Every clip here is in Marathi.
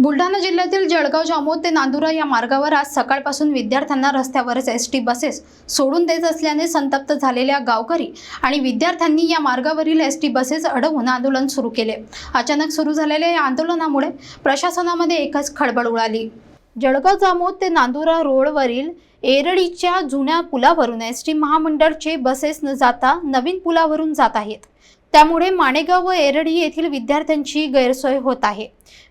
बुलढाणा जिल्ह्यातील जळगाव जामोद ते नांदुरा या मार्गावर आज सकाळपासून विद्यार्थ्यांना रस्त्यावरच एस टी बसेस सोडून देत असल्याने संतप्त झालेल्या गावकरी आणि विद्यार्थ्यांनी या मार्गावरील एस टी बसेस अडवून आंदोलन सुरू केले. अचानक सुरू झालेल्या या आंदोलनामुळे प्रशासनामध्ये एकच खळबळ उडाली. जळगाव जामोद ते नांदुरा रोडवरील एरळीच्या जुन्या पुलावरून एस टी महामंडळचे बसेस न जाता नवीन पुलावरून जात आहेत. त्यामुळे माणेगाव व एरडी येथील विद्यार्थ्यांची गैरसोय होत आहे.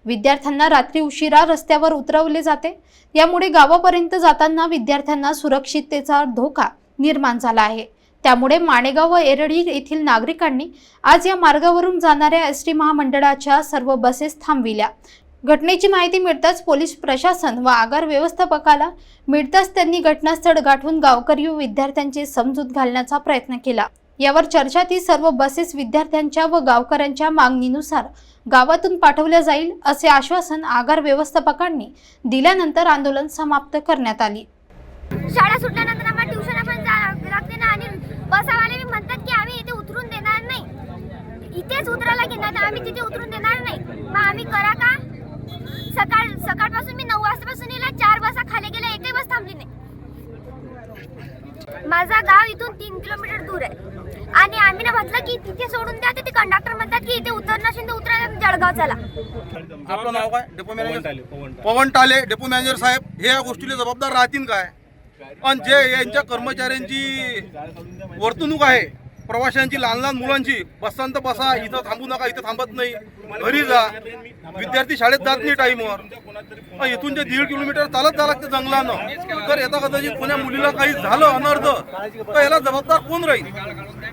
विद्यार्थ्यांना रात्री उशिरा रस्त्यावर उतरवले जाते. यामुळे गावापर्यंत जाताना विद्यार्थ्यांना सुरक्षिततेचा धोका निर्माण झाला आहे. त्यामुळे माणेगाव व एरडी येथील नागरिकांनी आज या मार्गावरून जाणाऱ्या एस टी महामंडळाच्या सर्व बसेस थांबविल्या. घटनेची माहिती मिळताच पोलीस प्रशासन व आगार व्यवस्थापकाला मिळताच त्यांनी घटनास्थळ गाठून गावकरी व विद्यार्थ्यांची समजूत घालण्याचा प्रयत्न केला. यावर चर्चा ती सर्व बसेस विद्यार्थ्यांच्या व गावकऱ्यांच्या मागणीनुसार गावातून पाठवल्या जाईल असे आश्वासन आगार व्यवस्थापकांनी दिल्यानंतर आंदोलन समाप्त करण्यात आली. शाळा सुटल्यानंतर आम्हाला ट्युशन पण जा- लागते ना आणि बसावाले बी म्हणतात की आम्ही इथे उतरून देणार नाही. इथेच उतरायला घेणार तर आम्ही तिथे उतरून देणार नाही. मग आम्ही करा का? सकाळ सकाळपासून मी नऊ वाजतापासून येला चार बसा खाली गेल्या एकही बस थांबली नाही. माझा गाव इथून तीन किलोमीटर दूर आहे. आणि आम्ही ना म्हटलं की तिथे सोडून द्या तर ते कंडक्टर म्हणतात की इथे उतरणार असेल तर उतरा जळगाव चला. आपलं नाव काय? डेपो पवन मॅनेजर टाले पवन टाले. पवन टाले डेपो मॅनेजर साहेब हे या गोष्टीला जबाबदार राहतील काय? पण जे यांच्या कर्मचाऱ्यांची वर्तणूक आहे प्रवाशांची लहान लहान मुलांची बसंत बसा इथं थांबू नका इथं थांबत नाही. घरी जा. विद्यार्थी शाळेत जात नाही टाईमवर. इथून जे दीड किलोमीटर चालत जा लागतं जंगलानं. तर येता कदाचित कोण्या मुलीला काही झालं अनर्थ तर याला जबाबदार कोण राहील?